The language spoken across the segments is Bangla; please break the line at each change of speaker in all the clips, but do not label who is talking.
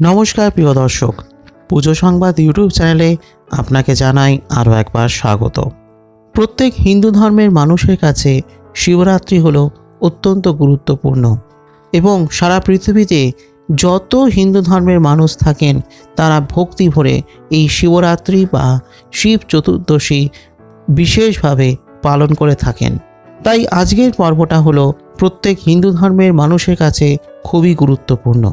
নমস্কার প্রিয় দর্শক, পুজো সংবাদ ইউটিউব চ্যানেলে আপনাকে জানাই আরও একবার স্বাগত। প্রত্যেক হিন্দু ধর্মের মানুষের কাছে শিবরাত্রি হল অত্যন্ত গুরুত্বপূর্ণ এবং সারা পৃথিবীতে যত হিন্দু ধর্মের মানুষ থাকেন, তারা ভক্তি ভরে এই শিবরাত্রি বা শিব চতুর্দশী বিশেষভাবে পালন করে থাকেন। তাই আজকের পর্বটা হলো প্রত্যেক হিন্দু ধর্মের মানুষের কাছে খুবই গুরুত্বপূর্ণ।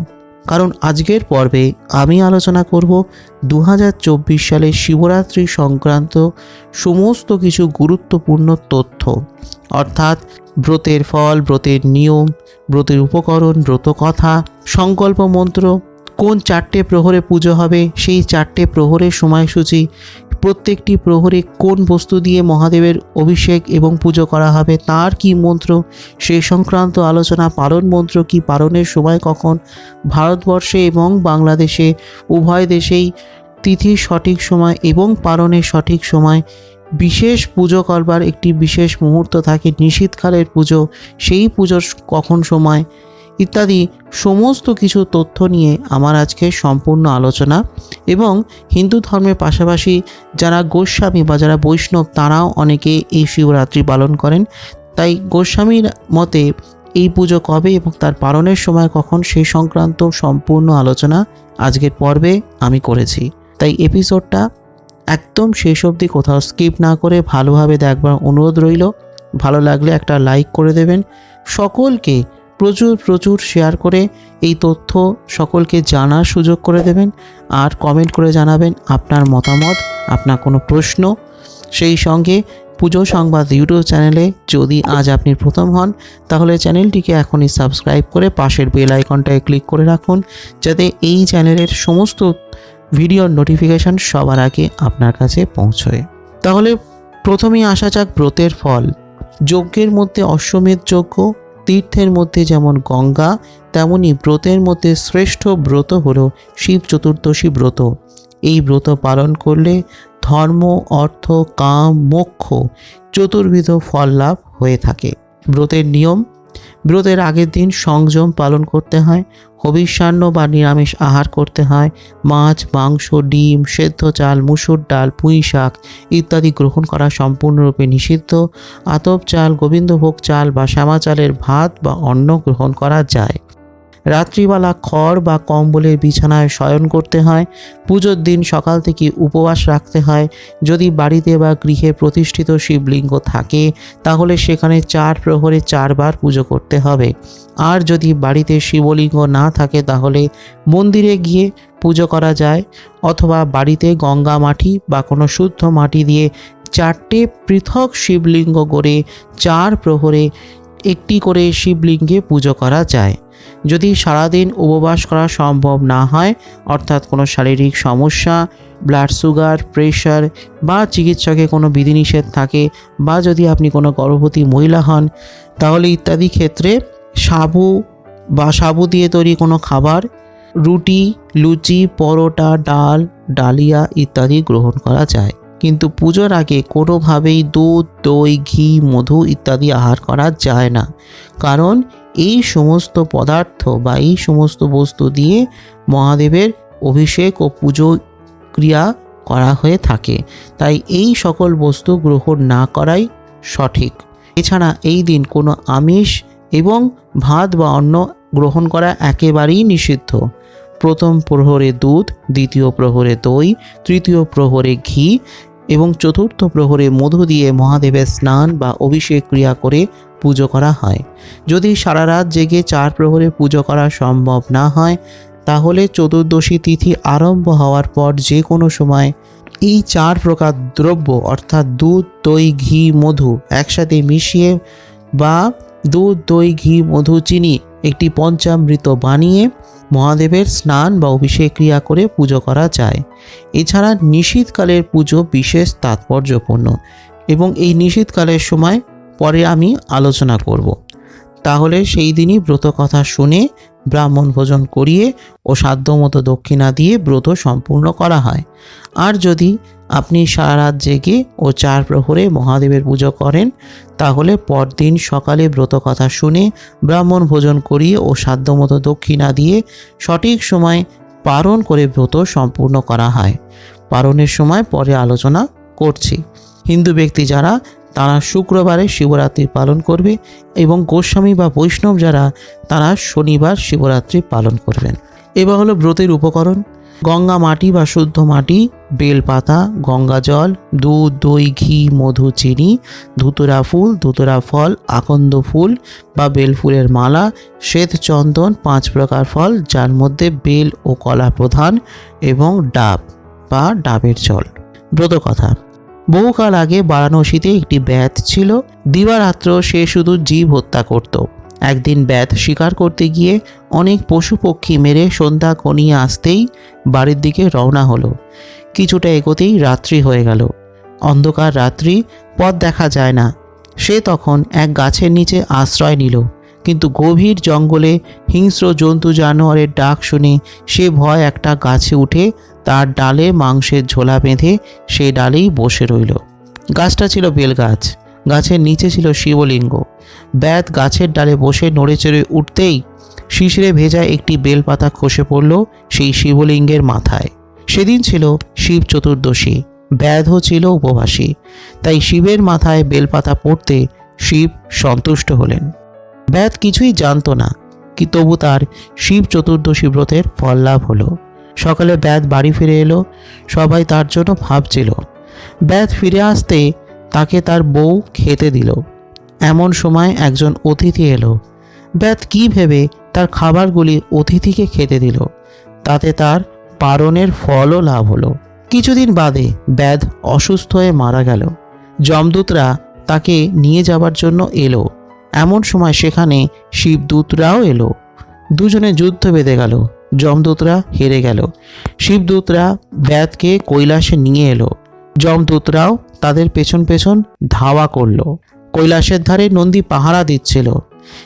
কারণ আজকের পর্বে আমি আলোচনা করব দু হাজার চব্বিশ সালে শিবরাত্রি সংক্রান্ত সমস্ত কিছু গুরুত্বপূর্ণ তথ্য। অর্থাৎ ব্রতের ফল, ব্রতের নিয়ম, ব্রতের উপকরণ ব্রত কথা সংকল্প মন্ত্র কোন চারটে প্রহরে পুজো হবে? সেই চারটে প্রহরের সময়সূচি। প্রত্যেকটি প্রহরে কোন বস্তু দিয়ে মহাদেবের অভিষেক এবং পুজো করা হবে? তার কি মন্ত্র? সে সংক্রান্ত আলোচনা পালন মন্ত্র কি পালনের সময় কখন? ভারতবর্ষে এবং বাংলাদেশে উভয় দেশেই তিথির সঠিক সময় এবং পালনের সঠিক সময়। বিশেষ পুজো করবার একটি বিশেষ মুহূর্ত থাকে নিশীতকালের পুজো। সেই পুজোর কখন সময়? ইত্যাদি সমস্ত কিছু তথ্য নিয়ে আমার আজকে সম্পূর্ণ আলোচনা এবং হিন্দু ধর্মের পাশাপাশি যারা গোস্বামী বা যারা বৈষ্ণব, তারাও অনেকে এই শিবরাত্রি পালন করেন। তাই গোস্বামীর মতে এই পুজো কবে এবং তার পালনের সময় কখন সেই সংক্রান্ত সম্পূর্ণ আলোচনা আজকের পর্বে আমি করেছি। তাই এপিসোডটা একদম শেষ অবধি কোথাও স্কিপ না করে ভালোভাবে দেখবার অনুরোধ রইল। ভালো লাগলে একটা লাইক করে দেবেন। সকলকে প্রচুর প্রচুর শেয়ার করে এই তথ্য সকলকে জানার সুযোগ করে দেবেন আর কমেন্ট করে জানাবেন আপনার মতামত, আপনার কোনো প্রশ্ন। সেই সঙ্গে পুজো সংবাদ ইউটিউব চ্যানেলে যদি আজ আপনি প্রথম হন, তাহলে চ্যানেলটিকে এখনই সাবস্ক্রাইব করে পাশের বেল আইকনটায় ক্লিক করে রাখুন, যাতে এই চ্যানেলের সমস্ত ভিডিওর নোটিফিকেশান সবার আগে আপনার কাছে পৌঁছয়। তাহলে প্রথমেই আসা যাক ব্রতের ফল। যজ্ঞের মধ্যে অশ্বমেধ যজ্ঞ তীর্থের মধ্যে যেমন গঙ্গা, তেমনি ব্রতের মধ্যে শ্রেষ্ঠ ব্রত হল শিব চতুর্দশী ব্রত। এই ব্রত পালন করলে ধর্ম, অর্থ, কাম, মোক্ষ, চতুর্বিধ ফল লাভ হয়ে থাকে। ব্রতের নিয়ম ব্রতের আগের দিন সংযম পালন করতে হয়, হবিষ্যান্ন বা নিরামিষ আহার করতে হয়, মাছ, মাংস, ডিম, সেদ্ধ চাল, মুসুর ডাল, পুঁই শাক ইত্যাদি গ্রহণ করা সম্পূর্ণরূপে নিষিদ্ধ। আতপ চাল, গোবিন্দভোগ চাল বা শ্যামা চালের ভাত বা অন্ন গ্রহণ করা যায়। রাত্রিবেলা খড় বা কম্বলের বিছানায় শয়ন করতে হয়, পুজোর দিন সকাল থেকে উপবাস রাখতে হয়। যদি বাড়িতে বা গৃহে প্রতিষ্ঠিত শিবলিঙ্গ থাকে, তাহলে সেখানে চার প্রহরে চারবার পুজো করতে হবে। আর যদি বাড়িতে শিবলিঙ্গ না থাকে, তাহলে মন্দিরে গিয়ে পুজো করা যায়, অথবা বাড়িতে গঙ্গা মাটি বা কোনো শুদ্ধ মাটি দিয়ে চারটে পৃথক শিবলিঙ্গ করে চার প্রহরে একটি করে শিবলিঙ্গে পুজো করা যায়। যদি সারাদিন উপবাস করা সম্ভব না হয়, অর্থাৎ কোনো শারীরিক সমস্যা ব্লাড সুগার প্রেশার বা চিকিৎসকে কোনো বিধিনিষেধ থাকে বা যদি আপনি কোনো গর্ভবতী মহিলা হন, তাহলে ইত্যাদি ক্ষেত্রে সাবু বা সাবু দিয়ে তৈরি কোনো খাবার, রুটি, লুচি, পরোটা, ডাল, ডালিয়া ইত্যাদি গ্রহণ করা যায়। কিন্তু পুজোর আগে কোনোভাবেই দুধ, দই, ঘি, মধু ইত্যাদি আহার করা যায় না। কারণ এই সমস্ত পদার্থ বা এই সমস্ত বস্তু দিয়ে মহাদেবের অভিষেক ও পুজো ক্রিয়া করা হয়ে থাকে। তাই এই সকল বস্তু গ্রহণ না করাই সঠিক। এছাড়া এই দিন কোনো আমিষ এবং ভাত বা অন্ন গ্রহণ করা একেবারেই নিষিদ্ধ। প্রথম প্রহরে দুধ, দ্বিতীয় প্রহরে দই, তৃতীয় প্রহরে ঘি এবং চতুর্থ প্রহরে মধু দিয়ে মহাদেবের স্নান বা অভিষেক ক্রিয়া করে পুজো করা হয়। যদি সারা রাত জেগে চার প্রহরে পুজো করা সম্ভব না হয়, তাহলে চতুর্দশী তিথি আরম্ভ হওয়ার পর যে কোনো সময় এই চার প্রকার দ্রব্য, অর্থাৎ দুধ, দই, ঘি, মধু, একসাথে মিশিয়ে বা দুধ, দই, ঘি, মধু, চিনি একটি পঞ্চামৃত বানিয়ে মহাদেবের স্নান বা অভিষেক ক্রিয়া করে পুজো করা যায়। এছাড়া নিশীতকালের পুজো বিশেষ তাৎপর্যপূর্ণ এবং এই নিশীতকালের সময় পরে আমি আলোচনা করব। তাহলে সেই দিনই ব্রত কথা শুনে ব্রাহ্মণ ভোজন করিয়ে ও সাধ্যমতো দক্ষিণা দিয়ে ব্রত সম্পূর্ণ করা হয়। আর যদি আপনি সারা রাত জেগে ও চার প্রহরে মহাদেবের পুজো করেন, তাহলে পরদিন সকালে ব্রত কথা শুনে ব্রাহ্মণ ভোজন করিয়ে ও সাধ্যমতো দক্ষিণা দিয়ে সঠিক সময় পারণ করে ব্রত সম্পূর্ণ করা হয়। পারণের সময় পরে আলোচনা করছি। হিন্দু ব্যক্তি যারা তারা শুক্রবারে শিবরাত্রি পালন করবে এবং গোস্বামী বা বৈষ্ণব যারা, তারা শনিবার শিবরাত্রি পালন করবেন। এবার হলো ব্রতের উপকরণ। গঙ্গা মাটি বা শুদ্ধ মাটি, বেলপাতা, গঙ্গা জল, দুধ, দই, ঘি, মধু, চিনি, ধুতুরা ফুল, ধুতুরা ফল, আকন্দ ফুল বা বেল ফুলের মালা, শ্বেত চন্দন, পাঁচ প্রকার ফল, যার মধ্যে বেল ও কলা প্রধান এবং ডাব বা ডাবের জল। ব্রত কথা। বহুকাল আগে বারাণসীতে একটি ব্যাথ ছিল। দিবারাত্র সে শুধু জীব হত্যা করত। একদিন ব্যাথ শিকার করতে গিয়ে অনেক পশু পক্ষী মেরে সন্ধ্যা কনিয়ে আসতেই বাড়ির দিকে রওনা হলো। কিছুটা এগোতেই রাত্রি হয়ে গেল। অন্ধকার রাত্রি, পথ দেখা যায় না। সে তখন এক গাছের নিচে আশ্রয় নিল। কিন্তু গভীর জঙ্গলে হিংস্র জন্তু জানোয়ারের ডাক শুনে সে ভয় একটা গাছে উঠে তার ডালে মাংসের ঝোলা বেঁধে সে ডালেই বসে রইল। গাছটা ছিল বেলগাছ গাছের নিচে ছিল শিবলিঙ্গ। ব্যাত গাছের ডালে বসে নড়ে চড়ে উঠতেই শিশিরে ভেজা একটি বেলপাতা খসে পড়ল সেই শিবলিঙ্গের মাথায়। সেদিন ছিল শিব চতুর্দশী, ব্যাধও ছিল উপবাসী, তাই শিবের মাথায় বেলপাতা পড়তে শিব সন্তুষ্ট হলেন। ব্যাধ কিছুই জানতো না, কি তবু তার শিব চতুর্দশী ব্রতের ফল লাভ হলো। সকালে ব্যাধ বাড়ি ফিরে এলো, সবাই তার জন্য ভাবছিল। ব্যাধ ফিরে আসতে তাকে তার বউ খেতে দিল। এমন সময় একজন অতিথি এলো। ব্যাধ কি ভেবে তার খাবারগুলি অতিথিকে খেতে দিল, তাতে তার পারণের ফলও লাভ হলো। কিছুদিন বাদে ব্যাধ অসুস্থ হয়ে মারা গেল। যমদূতরা তাকে নিয়ে যাবার জন্য এলো। এমন সময় সেখানে শিবদূতরাও এলো। দুজনে যুদ্ধ বেঁধে গেল। যমদূতরা হেরে গেল। শিবদূতরা ব্যাধকে কৈলাসে নিয়ে এলো। যমদূতরাও তাদের পেছন পেছন ধাওয়া করল। কৈলাসের ধারে নন্দী পাহারা দিচ্ছিল।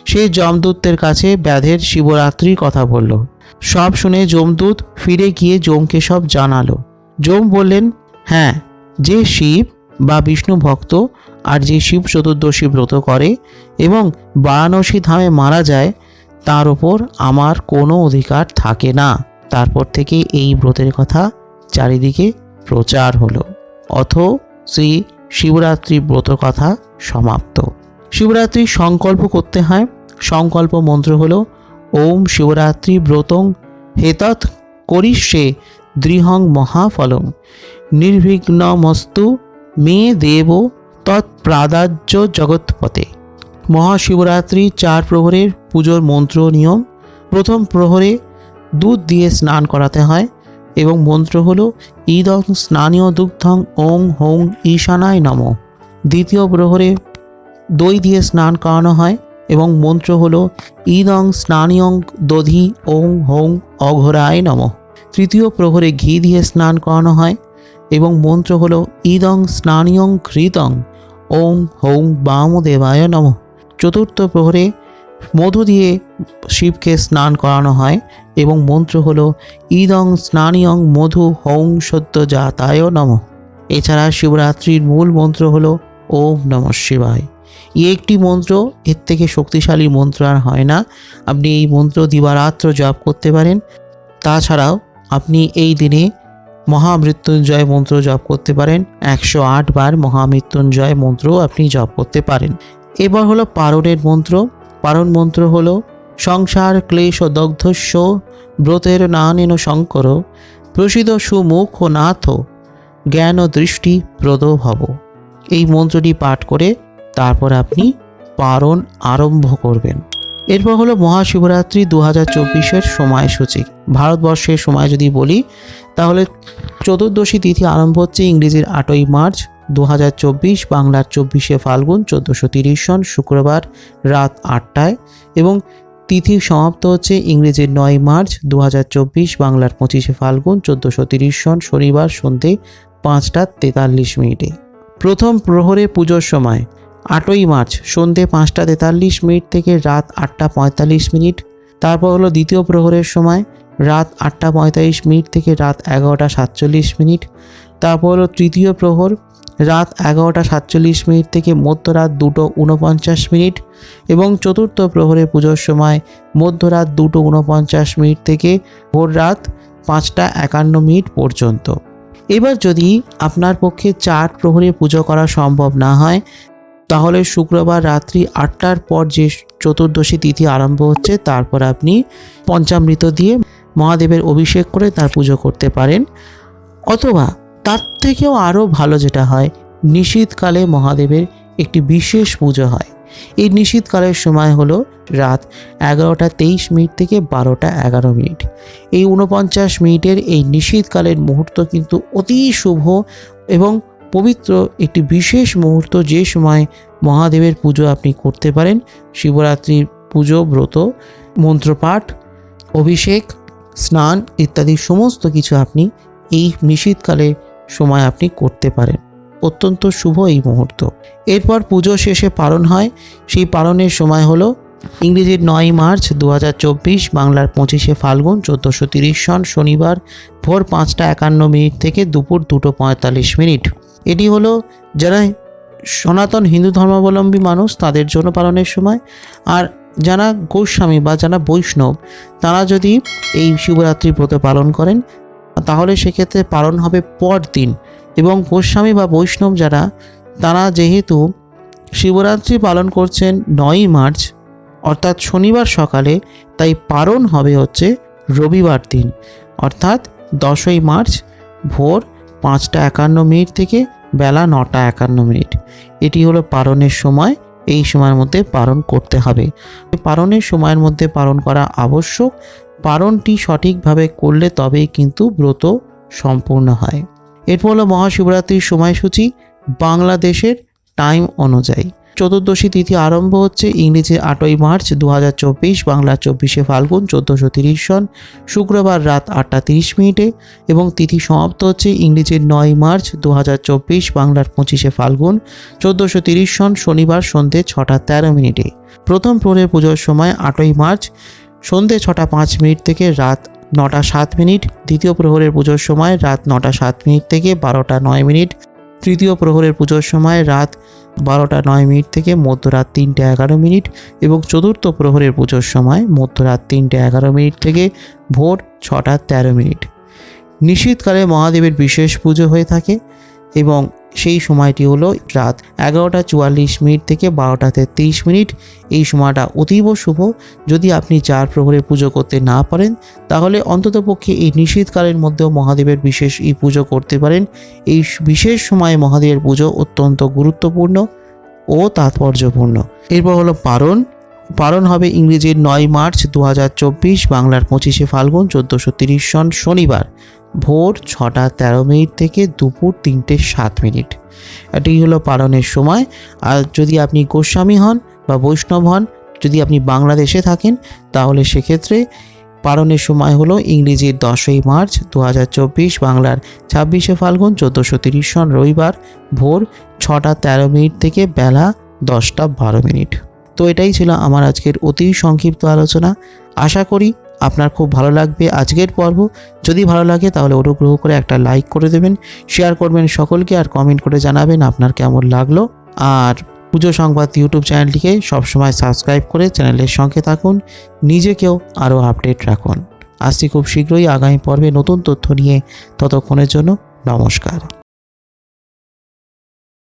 সেই যমদূতের কাছে ব্যাধের শিবরাত্রির কথা বলল। সব শুনে যমদূত ফিরে গিয়ে যমকে সব জানালো। যম বললেন হ্যাঁ যে শিব বা বিষ্ণু ভক্ত আর যে শিব চতুর্দশী ব্রত করে এবং বারাণসী ধামে মারা যায়, তার ওপর আমার কোনো অধিকার থাকে না। তারপর থেকে এই ব্রতের কথা চারিদিকে প্রচার হলো। অথ শ্রী শিবরাত্রি ব্রত কথা সমাপ্ত। শিবরাত্রি সংকল্প করতে হয়। সংকল্প মন্ত্র হলো, ওম শিবরাত্রি ব্রতং হেতৎ করিষ্যে দৃহং মহাফলং। নির্বিঘ্নমস্তু মে দেব তৎপ্রাদার্য জগৎপথে। মহাশিবরাত্রি চার প্রহরের পুজোর মন্ত্র নিয়ম। প্রথম প্রহরে দুধ দিয়ে স্নান করাতে হয় এবং মন্ত্র হলো ইদং স্নানীয় দুগ্ধং ওং হোং ঈশানায় নম। দ্বিতীয় প্রহরে দই দিয়ে স্নান করানো হয় এবং মন্ত্র হল ইদং স্নানীয়ং দধি ওং হোং অঘরায় নম। তৃতীয় প্রহরে ঘি দিয়ে স্নান করানো হয় এবং মন্ত্র হলো ইদং স্নানীয়ং ঘৃতং। ওং হোং বামদেবায় নম। চতুর্থ প্রহরে মধু দিয়ে শিবকে স্নান করানো হয় এবং মন্ত্র হলো, ইদং স্নানীয়ং মধু হং সত্য জাতায় নম। এছাড়া শিবরাত্রির মূল মন্ত্র হলো, ওম নম শিবায়। এই একটি মন্ত্র এর থেকে শক্তিশালী মন্ত্র আর হয় না। আপনি এই মন্ত্র দিবারাত্র জপ করতে পারেন। তাছাড়াও আপনি এই দিনে মহামৃত্যুঞ্জয় মন্ত্র জপ করতে পারেন। একশো আট বার মহামৃত্যুঞ্জয় মন্ত্রও আপনি জপ করতে পারেন। এবার হলো পারণের মন্ত্র। পারণ মন্ত্র হলো, সংসার, ক্লেশ ও দগ্ধস্য, ব্রতের নানেন শঙ্কর, প্রসিদ্ধ সুমুখ ও নাথ, জ্ঞান ও দৃষ্টি প্রদ ভব। এই মন্ত্রটি পাঠ করে তারপর আপনি পারণ আরম্ভ করবেন। এরপর হলো মহাশিবরাত্রি দু হাজার চব্বিশের সময়সূচি। ভারতবর্ষের সময় যদি বলি, তাহলে চতুর্দশী তিথি আরম্ভ হচ্ছে ইংরেজির আটই মার্চ দু হাজার চব্বিশ, বাংলার চব্বিশে ফাল্গুন চোদ্দোশো তিরিশ সন শুক্রবার রাত আটটায় এবং তিথি সমাপ্ত হচ্ছে ইংরেজির নয় মার্চ দু হাজার চব্বিশ, বাংলার পঁচিশে ফাল্গুন চোদ্দোশো তিরিশ সন শনিবার সন্ধে পাঁচটা তেতাল্লিশ মিনিটে। প্রথম প্রহরে পুজোর সময় আটই মার্চ সন্ধে পাঁচটা তেতাল্লিশ মিনিট থেকে রাত আটটা পঁয়তাল্লিশ মিনিট। তারপর হলো দ্বিতীয় প্রহরের সময়, রাত আটটা পঁয়তাল্লিশ মিনিট থেকে রাত এগারোটা সাতচল্লিশ মিনিট। তারপর হলো তৃতীয় প্রহর, রাত এগারোটা সাতচল্লিশ মিনিট থেকে মধ্যরাত দুটো উনপঞ্চাশ মিনিট এবং চতুর্থ প্রহরে পুজোর সময় মধ্যরাত দুটো উনপঞ্চাশ মিনিট থেকে ভোর রাত পাঁচটা একান্ন মিনিট পর্যন্ত। এবার যদি আপনার পক্ষে চার প্রহরে পুজো করা সম্ভব না হয় তাহলে শুক্রবার রাত্রি আটটার পর যে চতুর্দশী তিথি আরম্ভ হচ্ছে, তারপর আপনি পঞ্চামৃত দিয়ে মহাদেবের অভিষেক করে তার পুজো করতে পারেন। অথবা তার থেকেও আরও ভালো যেটা হয়, নিশীতকালে মহাদেবের একটি বিশেষ পুজো হয়। এই নিশীতকালের সময় হলো রাত এগারোটা তেইশ মিনিট থেকে বারোটা এগারো মিনিট। এই উনপঞ্চাশ মিনিটের এই নিশীতকালের মুহূর্ত কিন্তু অতি শুভ এবং পবিত্র একটি বিশেষ মুহূর্ত যে সময় মহাদেবের পুজো আপনি করতে পারেন শিবরাত্রির পুজো, ব্রত, মন্ত্রপাঠ, অভিষেক, স্নান ইত্যাদি সমস্ত কিছু আপনি এই নিশীতকালে সময় আপনি করতে পারেন। অত্যন্ত শুভ এই মুহূর্ত। এরপর পুজো শেষে পালন হয়। সেই পালনের সময় হলো ইংরেজির নয় মার্চ দু হাজার চব্বিশ, বাংলার পঁচিশে ফাল্গুন চোদ্দোশো তিরিশ সন শনিবার ভোর পাঁচটা একান্ন মিনিট থেকে দুপুর দুটো পঁয়তাল্লিশ মিনিট। এটি হলো, যারা সনাতন হিন্দু ধর্মাবলম্বী মানুষ, তাদের জন্য পালনের সময়। আর যারা গোস্বামী বা যারা বৈষ্ণব, তারা যদি এই শিবরাত্রি ব্রত পালন করেন, তাহলে সেক্ষেত্রে পালন হবে পরদিন। এবং গোস্বামী বা বৈষ্ণব যারা, তারা যেহেতু শিবরাত্রি পালন করছেন নয়ই মার্চ, অর্থাৎ শনিবার সকালে, তাই পালন হবে হচ্ছে রবিবার দিন, অর্থাৎ দশই মার্চ ভোর পাঁচটা একান্ন মিনিট থেকে বেলা নটা একান্ন মিনিট। এটি হলো পারণের সময়। এই সময়ের মধ্যে পালন করতে হবে। পালনের সময়ের মধ্যে পালন করা আবশ্যক। পালনটি সঠিকভাবে করলে তবেই কিন্তু ব্রত সম্পূর্ণ হয়। এরপর হলো মহাশিবরাত্রির সময়সূচি বাংলাদেশের টাইম অনুযায়ী। চতুর্দশী তিথি আরম্ভ হচ্ছে ইংরেজি আটই মার্চ দু হাজার চব্বিশ, বাংলা চব্বিশে ফাল্গুন চোদ্দোশো তিরিশ সন, শুক্রবার রাত আটটা তিরিশ মিনিটে এবং তিথি সমাপ্ত হচ্ছে ইংরেজির নয় মার্চ দু হাজার চব্বিশ, বাংলার পঁচিশে ফাল্গুন চোদ্দোশো তিরিশ সন, শনিবার সন্ধে ছটা তেরো মিনিটে। প্রথম প্রহরের পুজোর সময় আটই মার্চ সন্ধে ছটা পাঁচ মিনিট থেকে রাত নটা সাত মিনিট, দ্বিতীয় প্রহরের পুজোর সময় রাত নটা সাত মিনিট থেকে বারোটা নয় মিনিট তৃতীয় প্রহরের পুজোর সময় রাত বারোটা নয় মিনিট থেকে মধ্যরাত তিনটে এগারো মিনিট এবং চতুর্থ প্রহরের পুজোর সময় মধ্যরাত তিনটে এগারো মিনিট থেকে ভোর ছটা তেরো মিনিট। নিশীতকালে মহাদেবের বিশেষ পুজো হয়ে থাকে এবং সেই সময়টি হলো রাত এগারোটা চুয়াল্লিশ মিনিট থেকে বারোটা তেত্রিশ মিনিট। এই সময়টা অতীব শুভ। যদি আপনি চার প্রহরে পুজো করতে না পারেন, তাহলে অন্ততপক্ষে এই নিশীতকালের মধ্যেও মহাদেবের বিশেষ এই পুজো করতে পারেন। এই বিশেষ সময়ে মহাদেবের পুজো অত্যন্ত গুরুত্বপূর্ণ ও তাৎপর্যপূর্ণ। এরপর হলো পারণ। পালন হবে ইংরেজির নয় মার্চ দু হাজার চব্বিশ, বাংলার পঁচিশে ফাল্গুন চোদ্দোশো তিরিশ সন শনিবার, ভোর ছটা তেরো মিনিট থেকে দুপুর তিনটে সাত মিনিট। এটি হলো পালনের সময়। আর যদি আপনি গোস্বামী হন বা বৈষ্ণব হন, যদি আপনি বাংলাদেশে থাকেন, তাহলে সেক্ষেত্রে পালনের সময় হলো ইংরেজির দশই মার্চ দু হাজার চব্বিশ, বাংলার ছাব্বিশে ফাল্গুন চোদ্দোশো তিরিশ সন রবিবার, ভোর ছটা তেরো মিনিট থেকে বেলা দশটা বারো মিনিট। তো এটাই ছিল আমার আজকের অতি সংক্ষিপ্ত আলোচনা। আশা করি আপনার খুব ভালো লাগবে আজকের পর্ব। যদি ভালো লাগে তাহলে অনুগ্রহ করে একটা লাইক করে দেবেন, শেয়ার করবেন সকলকে আর কমেন্ট করে জানাবেন আপনার কেমন লাগল। আর পুজো সংবাদ ইউটিউব চ্যানেলটিকে সবসময় সাবস্ক্রাইব করে চ্যানেলের সঙ্গে থাকুন, নিজেকেও আরও আপডেট রাখুন। আসছি খুব শীঘ্রই আগামী পর্বে নতুন তথ্য নিয়ে। ততক্ষণের জন্য নমস্কার।